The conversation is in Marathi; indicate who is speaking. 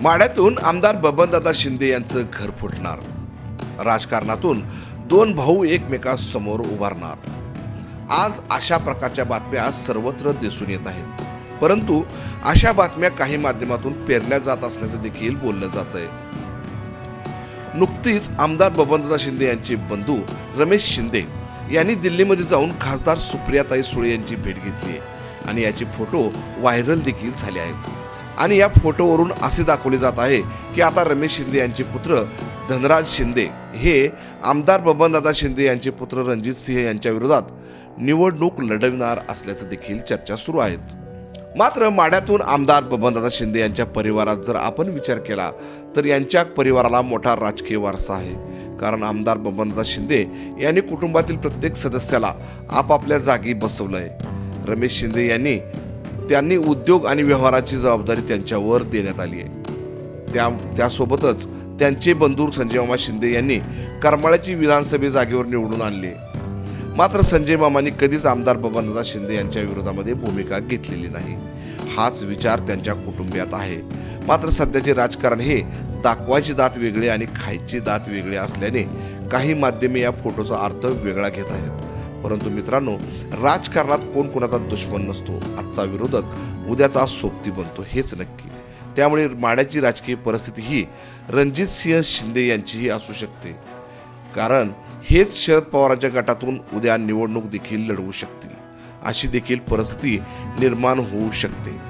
Speaker 1: माड्यातून आमदार बबनदादा शिंदे यांचं घर फुटणार. राजकारणातून दोन भाऊ एकमेकांसमोर उभारणार. आज अशा प्रकारच्या बातम्या सर्वत्र दिसून येत आहेत. परंतु अशा बातम्या काही माध्यमातून पेरल्या जात असल्याचं देखील बोललं जात आहे नुकतीच आमदार बबनदादा शिंदे यांचे बंधू रमेश शिंदे यांनी दिल्लीमध्ये जाऊन खासदार सुप्रियाताई सुळे यांची भेट घेतली आहे. आणि याचे फोटो व्हायरल देखील झाले आहेत. आणि या फोटोवरून असे दाखवले जात आहे की आता रमेश शिंदे यांचे पुत्र धनराज शिंदे हे आमदार बबनदादा शिंदे यांचे पुत्र रणजित सिंह यांच्या विरोधात निवडणूक लढविणार असल्याचं देखील चर्चा सुरू आहेत. मात्र माड्यातून आमदार बबनदादा शिंदे यांच्या परिवारात जर आपण विचार केला तर यांच्या परिवाराला मोठा राजकीय वारसा आहे. कारण आमदार बबनदादा शिंदे यांनी कुटुंबातील प्रत्येक सदस्याला आपापल्या जागी बसवलं आहे रमेश शिंदे यांनी त्यांनी उद्योग आणि व्यवहाराची जबाबदारी त्यांच्यावर देण्यात आली आहे. त्या त्यासोबतच त्यांचे बंधू संजय मामा शिंदे यांनी करमाळ्याची विधानसभे जागेवर निवडून आणली आहे. मात्र संजय मामांनी कधीच आमदार बबनदादा शिंदे यांच्या विरोधामध्ये भूमिका घेतलेली नाही. हाच विचार त्यांच्या कुटुंबियात आहे. मात्र सध्याचे राजकारण हे दाखवायचे दात वेगळे आणि खायचे दात वेगळे असल्याने काही माध्यमे या फोटोचा अर्थ वेगळा घेत आहेत. परंतु मित्रांनो राजकारणात कोण कोणाचा दुश्मन नसतो आजचा विरोधक उद्याचा सोबती बनतो हेच नक्की. त्यामुळे माड्याची राजकीय परिस्थिती ही रणजित सिंह शिंदे यांचीही असू शकते. कारण हेच शरद पवारांच्या गटातून उद्या निवडणूक देखील लढवू शकतील. अशी देखील परिस्थिती निर्माण होऊ शकते.